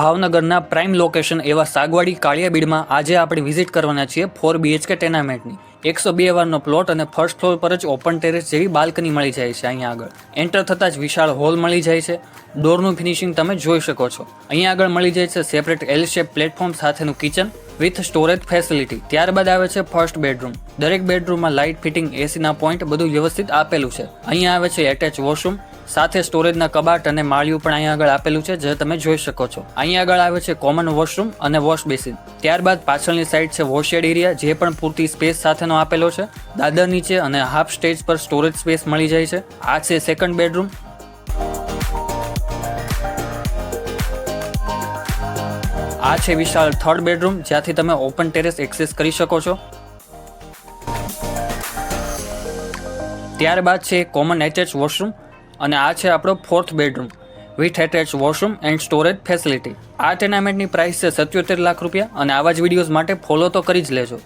ભાવનગરના prime location એવા સાગવાડી કાળિયાબીડમાં આજે આપણે વિઝિટ કરવાના છીએ ફોર બીએચકે ટેનામેન્ટની. એકસો બે વારનો પ્લોટ અને ફર્સ્ટ ફ્લોર પર જ ઓપન ટેરેસ જેવી બાલ્કની મળી જાય છે અહીંયા આગળ. એન્ટર થતાં જ વિશાળ હોલ મળી જાય છે. ડોરનું ફિનિશિંગ તમે જોઈ શકો છો. અહીંયા આગળ મળી જાય છે સેપરેટ એલ શેપ પ્લેટફોર્મ સાથેનું કિચન વિથ સ્ટોરેજ ફેસિલિટી ત્યારબાદ આવે છે ફર્સ્ટ બેડરૂમ દરેક બેડરૂમમાં લાઇટ ફિટિંગ એસીના પોઈન્ટ બધું વ્યવસ્થિત આપેલું છે. અહીંયા આવે છે એટેચ વોશરૂમ સાથે સ્ટોરેજના કબાટ અને માળિયું પણ અહીંયા આગળ આપેલું છે, જે તમે જોઈ શકો છો. અહીંયા આગળ આવે છે કોમન વોશરૂમ અને વોશ બેસિન. ત્યારબાદ પાછળની સાઈડ છે વોશેડ એરિયા, જે પણ પૂરતી સ્પેસ સાથેનો આપેલો છે. દાદર નીચે અને હાફ સ્ટેજ પર સ્ટોરેજ સ્પેસ મળી જાય છે. આ છે સેકન્ડ બેડરૂમ. આ છે વિશાળ થર્ડ બેડરૂમ, જ્યાંથી તમે ઓપન ટેરેસ એક્સેસ કરી શકો છો. ત્યારબાદ છે કોમન એટેચ વોશરૂમ. અને આ છે આપણો fourth bedroom with attach washroom and storage facility આ ટેનામેન્ટની પ્રાઇસ છે સત્યોતેર લાખ રૂપિયા અને આવા જ વિડીયોઝ માટે ફોલો તો કરી જ લેજો.